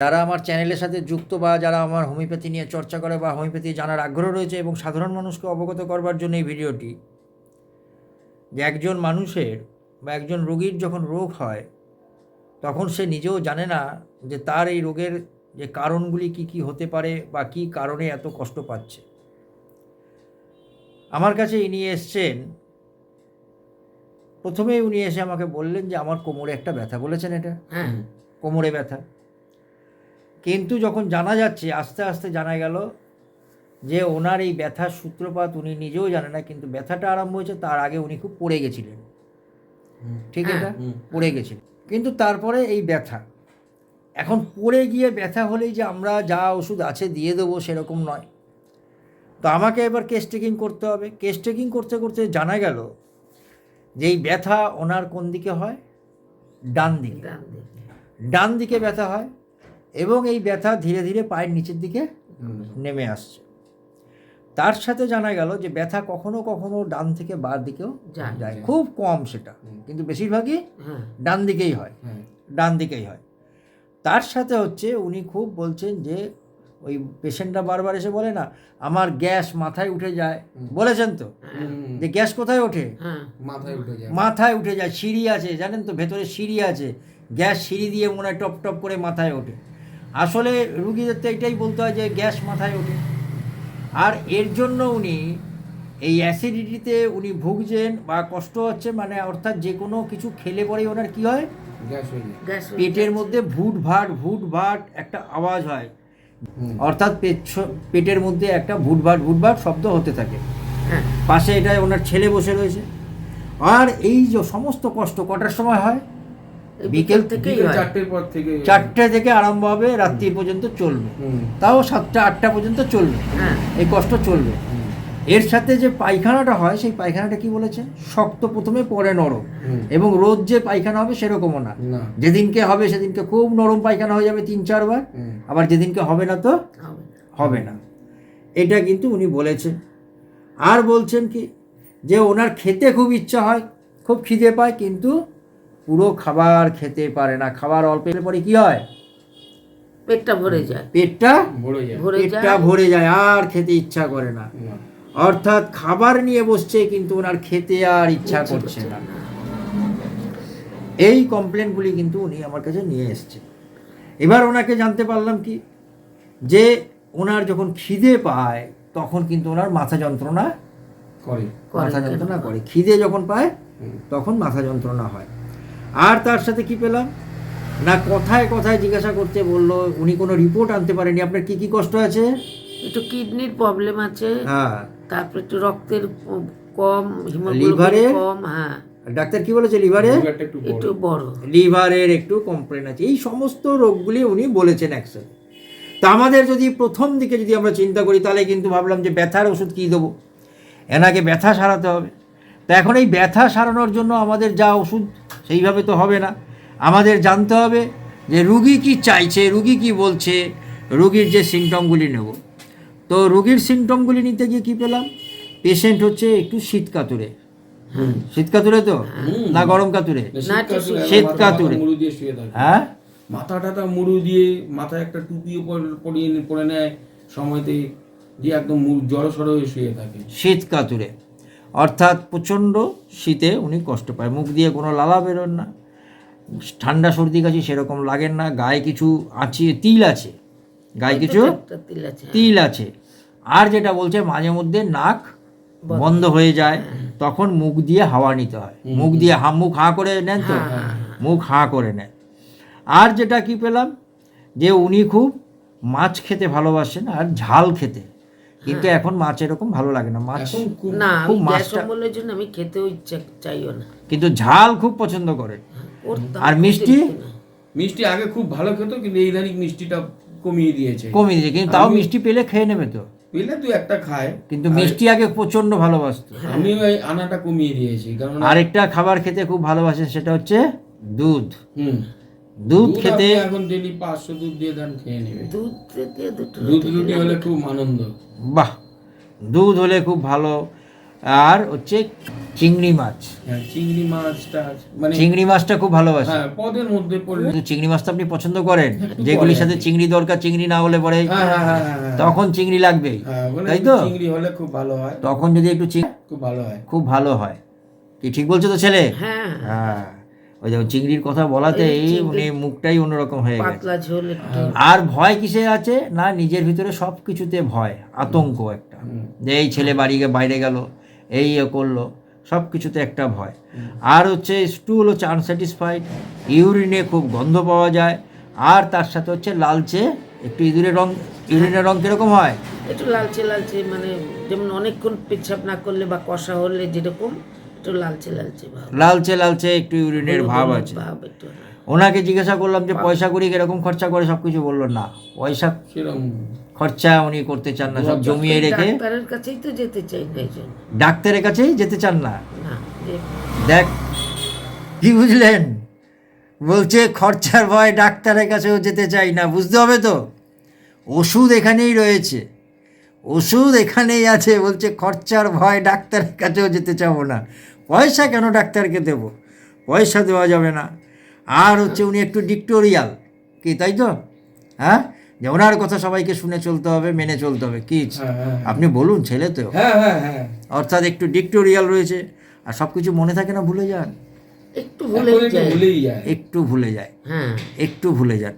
যারা আমার চ্যানেলের সাথে যুক্ত বা যারা আমার হোমিওপ্যাথি নিয়ে চর্চা করে বা হোমিওপ্যাথি জানার আগ্রহ রয়েছে এবং সাধারণ মানুষকে অবগত করবার জন্য এই ভিডিওটি যে একজন মানুষের বা একজন রোগীর যখন রোগ হয় তখন সে নিজেও জানে না যে তার এই রোগের যে কারণগুলি কি কি হতে পারে বা কি কারণে এত কষ্ট পাচ্ছে। আমার কাছে ইনি এসছেন প্রথমেই উনি এসে আমাকে বললেন যে আমার কোমরে একটা ব্যথা বলেছেন এটা? হ্যাঁ। কোমরে ব্যথা। কিন্তু যখন জানা যাচ্ছে আস্তে আস্তে জানা গেল যে ওনার এই ব্যথার সূত্রপাত উনি নিজেও জানে না কিন্তু ব্যথাটা আরম্ভ হয়েছে তার আগে উনি খুব পড়ে গেছিলেন। ঠিক হ্যাঁ, এটা পড়ে গেছিলেন। কিন্তু তারপরে এই ব্যথা। এখন পড়ে গিয়ে ব্যথা হলেই যে আমরা যা ওষুধ আছে দিয়ে দেবো সেরকম নয়। তো আমাকে এবার কেস টেকিং করতে হবে। কেস টেকিং করতে করতে জানা গেল যে এই ব্যথা ওনার কোন দিকে হয়? ডান দিকে। ডান দিকে ব্যথা হয়। এবং এই ব্যথা ধীরে ধীরে পায়ের নিচের দিকে নেমে আসছে। তার সাথে জানা গেল যে ব্যথা কখনো কখনো ডান থেকে বার দিকেও যায়। খুব কম সেটা কিন্তু বেশিরভাগই হ্যাঁ। ডান দিকেই হয়। হ্যাঁ। ডান দিকেই হয়। তার সাথে হচ্ছে উনি খুব বলছেন যে ওই পেশেন্টটা বারবার এসে বলে না আমার গ্যাস মাথায় উঠে যায়। বলেছেন তো? যে গ্যাস কোথায় ওঠে? হ্যাঁ। মাথায় উঠে যায়। মাথায় উঠে যায় সিঁড়ি আছে জানেন তো ভেতরে সিঁড়ি আছে। গ্যাস সিঁড়ি দিয়ে মনে হয় টপ টপ করে মাথায় ওঠে। আসলে রুগীদের তো এটাই বলতে হয় যে গ্যাস মাথায় ওঠে। আর এর জন্য উনি এই অ্যাসিডিটিতে উনি ভুগছেন বা কষ্ট হচ্ছে মানে অর্থাৎ যে কোনো কিছু খেলে পরেই ওনার কি হয়? গ্যাস যায়। গ্যাস পেটের মধ্যে ভুট ভাট ভুট ভাট একটা আওয়াজ হয়। অর্থাৎ পেট পেটের মধ্যে একটা ভুট ভাট ভুট ভাট শব্দ হতে থাকে। হ্যাঁ। পাশে এটা ওনার ছেলে বসে রয়েছে। আর এই যে সমস্ত কষ্ট কটার সময় হয়? বিকেল থেকেই চারটের পর থেকে চারটে থেকে আরম্ভ হবে রাত্রি পর্যন্ত চলবে। তাও সাতটা আটটা পর্যন্ত চলবে। হ্যাঁ। এই কষ্ট চলবে। এর সাথে যে পায়খানাটা হয় সেই পায়খানাটা কি বলেছে? শক্ত প্রথমে পরে নরম। এবং রোজ যে পায়খানা হবে সেরকমও না। না। যেদিনকে হবে সেদিনকে খুব নরম পায়খানা হয়ে যাবে তিন চারবার। আবার যেদিনকে হবে না তো? হবে না। এটা কিন্তু উনি বলেছেন আর বলছেন কি যে ওনার খেতে খুব ইচ্ছা হয় খুব খিদে পায় কিন্তু পুরো খাবার খেতে পারে না খাবার অল্প পরে কি হয়? পেটটা ভরে যায়। পেটটা ভরে যায়। পেটটা ভরে যায় আর খেতে ইচ্ছা করে না। অর্থাৎ খাবার নিয়ে বসছে কিন্তু ওনার খেতে আর ইচ্ছা করছে না। এই কমপ্লেনগুলি কিন্তু উনি আমার কাছে নিয়ে এসছে এবার ওনাকে জানতে পারলাম কি? যে ওনার যখন খিদে পায় তখন কিন্তু ওনার মাথা যন্ত্রণা করে। করে মাথা যন্ত্রণা করে। খিদে যখন পায় তখন মাথা যন্ত্রণা হয়। আর তার সাথে কি পেলাম? না কথায় কথায় জিজ্ঞাসা করতে বলল উনি কোনো রিপোর্ট আনতে পারেনি। আপনার কি কি কষ্ট আছে? একটু কিডনির প্রবলেম আছে। হ্যাঁ। তারপর একটু রক্তের কম হিমোগ্লোবিন লিভারে? কম হ্যাঁ। ডাক্তার কি বলেছে লিভারে একটু বড়। একটু বড়। লিভারের একটু কমপ্লেন আছে। এই সমস্ত রোগগুলি উনি বলেছেন একসাথে। তা আমাদের যদি প্রথম দিকে যদি আমরা চিন্তা করি তাহলে কিন্তু ভাবলাম যে ব্যথার ওষুধ কী দেবো? এনাকে ব্যথা সারাতে হবে। তা এখন এই ব্যথা সারানোর জন্য আমাদের যা ওষুধ সেইভাবে তো হবে না। আমাদের জানতে হবে যে রুগী কি চাইছে রুগী কি বলছে রুগীর যে সিমটমগুলি নেব। তো রুগীর সিমটমগুলি নিতে গিয়ে কী পেলাম? পেশেন্ট হচ্ছে একটু শীত কাতুরে। শীত কাতুরে তো? না গরম কাতুরে? না, শীত কাতুরে, হ্যাঁ? মাথা টাটা মুড়ু দিয়ে মাথায় একটা টুপিও পরিয়ে পরে নেয়। সময়তে দিয়ে একদম জড়ো সড়ো হয়ে শুয়ে থাকে। শীত কাতুরে। অর্থাৎ প্রচণ্ড শীতে উনি কষ্ট পায়। মুখ দিয়ে কোনো লালা বেরোন না। ঠান্ডা সর্দি কাশি সেরকম লাগেন না। গায়ে কিছু আছে তিল আছে। গায়ে কিছু তিল আছে? তিল আছে। আর যেটা বলছে মাঝে মধ্যে নাক বন্ধ। হয়ে যায়। তখন মুখ দিয়ে হাওয়া নিতে হয়। মুখ দিয়ে হা মুখ হাঁ করে নেন তো? মুখ হাঁ করে নেন। আর যেটা কি পেলাম? যে উনি খুব মাছ খেতে ভালোবাসেন আর ঝাল খেতে। কিন্তু এখন মাছ এরকম ভালো লাগে না। মাছ খুব না খুব আমি অম্বলের জন্য আমি খেতেও ইচ্ছা চাইও না। কিন্তু ঝাল খুব পছন্দ করতাম, আর মিষ্টি? মিষ্টি আগে খুব ভালো খেত কিন্তু এই ধানিক মিষ্টিটা কমিয়ে দিয়েছে। কমিয়ে দিয়েছে কিন্তু তাও মিষ্টি পেলে খেয়ে নেবে তো। পেলে তুই একটা খায়। কিন্তু মিষ্টি আগে প্রচণ্ড ভালোবাসতো। আমিও এই আনাটা কমিয়ে দিয়েছি কারণ আরেকটা খাবার খেতে খুব ভালোবাসে সেটা হচ্ছে দুধ। হুম। দুধ খেতে এখন ডেলি পাঁচশো দুধ দিয়ে দেন খেয়ে নেবে। দুধ দুধ রুটি হলে খুব আনন্দ। বাহ দুধ হলে খুব ভালো। আর হচ্ছে চিংড়ি মাছ। হ্যাঁ চিংড়ি মাছটা মানে চিংড়ি মাছটা খুব ভালোবাসে। হ্যাঁ পদের মধ্যে পড়লে চিংড়ি মাছটা আপনি পছন্দ করেন? যেগুলির সাথে চিংড়ি দরকার চিংড়ি না হলে পরে হ্যাঁ হ্যাঁ হ্যাঁ হ্যাঁ, হ্যাঁ। তখন চিংড়ি লাগবেই হ্যাঁ তাই তো? চিংড়ি হলে খুব ভালো হয়। তখন যদি একটু চিং- খুব ভালো হয়। খুব ভালো হয়। কি ঠিক বলছো তো ছেলে? হ্যাঁ। হ্যাঁ। ওই যে চিংড়ির কথা বলাতেই চিংড়ি- উনি মুখটাই অন্যরকম হয়ে গেছে। আর ভয় কিসে আছে? না নিজের ভিতরে সব কিছুতে ভয় আতঙ্ক একটা। যে এই ছেলে বাড়ি বাইরে গেল এই করল সব কিছুতে একটা ভয়। আর হচ্ছে স্টুল হচ্ছে আনস্যাটিসফাইড ইউরিনে খুব গন্ধ পাওয়া যায়। আর তার সাথে হচ্ছে লালচে একটু ইঁদুরের রং ইউরিনের রং কীরকম হয়? একটু লালচে লালচে মানে যেমন অনেকক্ষণ পেচ্ছাপ না করলে বা কষা হলে যেরকম একটু লালচে লালচে ভাব। লালচে লালচে একটু ইউরিনের ভাব আছে। ভাব একটু। ওনাকে জিজ্ঞাসা করলাম যে পয়সা করি কীরকম খরচা করে সব কিছু বলল না। পয়সা খরচা উনি করতে চান না সব জমিয়ে রেখে। ডাক্তারের কাছেই তো যেতে চাই না ডাক্তারের কাছেই যেতে চান না? না দেখ কি বুঝলেন? বলছে খরচার ভয় ডাক্তারের কাছেও যেতে চাই না বুঝতে হবে তো? ওষুধ এখানেই রয়েছে। ওষুধ এখানেই আছে বলছে খরচার ভয় ডাক্তারের কাছেও যেতে চাবো না। পয়সা কেন ডাক্তারকে দেবো? পয়সা দেওয়া যাবে না। আর হচ্ছে উনি একটু ডিক্টোরিয়াল। কি তাই তো? হ্যাঁ? যে ওনার কথা সবাইকে শুনে চলতে হবে মেনে চলতে হবে। কি? হ্যাঁ হ্যাঁ আপনি বলুন ছেলে তো। হ্যাঁ হ্যাঁ হ্যাঁ। অর্থাৎ একটু ডিক্টোরিয়াল রয়েছে। আর সব কিছু মনে থাকে না ভুলে যান। একটু একটু যায়। যায়। একটু ভুলে যায়। হ্যাঁ। একটু ভুলে যান।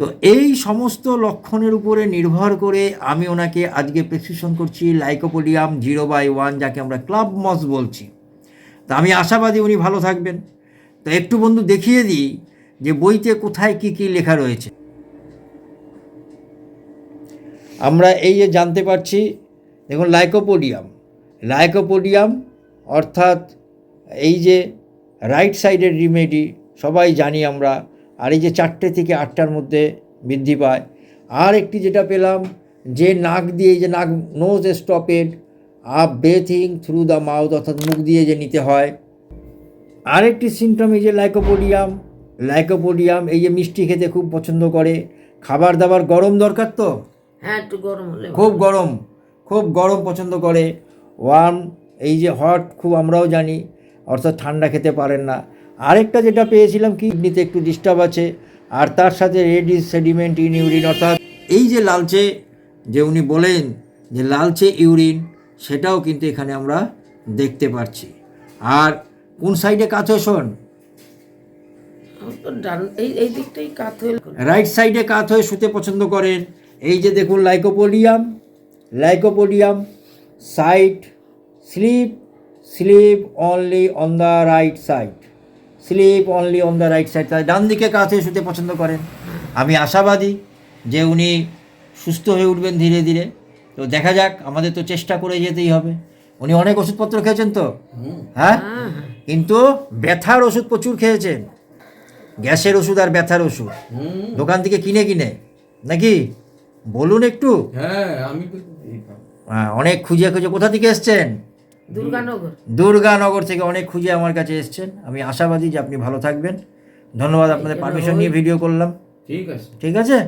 তো এই সমস্ত লক্ষণের উপরে নির্ভর করে আমি ওনাকে আজকে প্রেসক্রিপশন করছি লাইকোপোডিয়াম জিরো বাই ওয়ান যাকে আমরা ক্লাব মস বলছি। তা আমি আশাবাদী উনি ভালো থাকবেন। তো একটু বন্ধু দেখিয়ে দিই যে বইতে কোথায় কি কি লেখা রয়েছে। আমরা এই যে জানতে পারছি, দেখুন লাইকোপোডিয়াম লাইকোপোডিয়াম অর্থাৎ এই যে রাইট সাইডের রিমেডি সবাই জানি আমরা। আর এই যে চারটে থেকে আটটার মধ্যে বৃদ্ধি পায়। আর একটি যেটা পেলাম যে নাক দিয়ে এই যে নাক nose stopped up breathing through the mouth অর্থাৎ মুখ দিয়ে যে নিতে হয়। আরেকটি সিমটম এই যে লাইকোপোডিয়াম লাইকোপোডিয়াম এই যে মিষ্টি খেতে খুব পছন্দ করে। খাবার দাবার গরম দরকার তো? হ্যাঁ একটু গরম খুব গরম খুব গরম পছন্দ করে। ওয়ার্ম এই যে হট খুব আমরাও জানি অর্থাৎ ঠান্ডা খেতে পারেন না। আরেকটা যেটা পেয়েছিলাম কিডনিতে একটু ডিস্টার্ব আছে আর তার সাথে রেড সেডিমেন্ট ইন ইউরিন অর্থাৎ এই যে লালচে যে উনি বলেন যে লালচে ইউরিন সেটাও কিন্তু এখানে আমরা দেখতে পাচ্ছি। আর কোন সাইডে শোন? কাত হয়ে রাইট সাইডে কাত হয়ে শুতে পছন্দ করেন। এই যে দেখুন lycopodium lycopodium side sleep sleep only on the right side sleep only on the right side ডান দিকে কাত হয়ে শুতে পছন্দ করেন। আমি আশাবাদী যে উনি সুস্থ হয়ে উঠবেন ধীরে ধীরে। তো দেখা যাক আমাদের তো চেষ্টা করে যেতেই হবে। উনি অনেক ওষুধপত্র খেয়েছেন তো? হ্যাঁ? হ্যাঁ হ্যাঁ। কিন্তু ব্যথার ওষুধ প্রচুর খেয়েছেন। গ্যাসের ওষুধ আর ব্যথার ওষুধ। দোকান থেকে কিনে কিনে। নাকি? বলুন একটু। হ্যাঁ আমি হ্যাঁ, অনেক খুঁজে খুঁজে কোথা থেকে এসছেন? দুর্গানগর। দুর্গানগর থেকে অনেক খুঁজে আমার কাছে এসছেন। আমি আশাবাদী যে আপনি ভালো থাকবেন। ধন্যবাদ আপনাদের পারমিশন নিয়ে ভিডিও করলাম। ঠিক আছে। ঠিক আছে?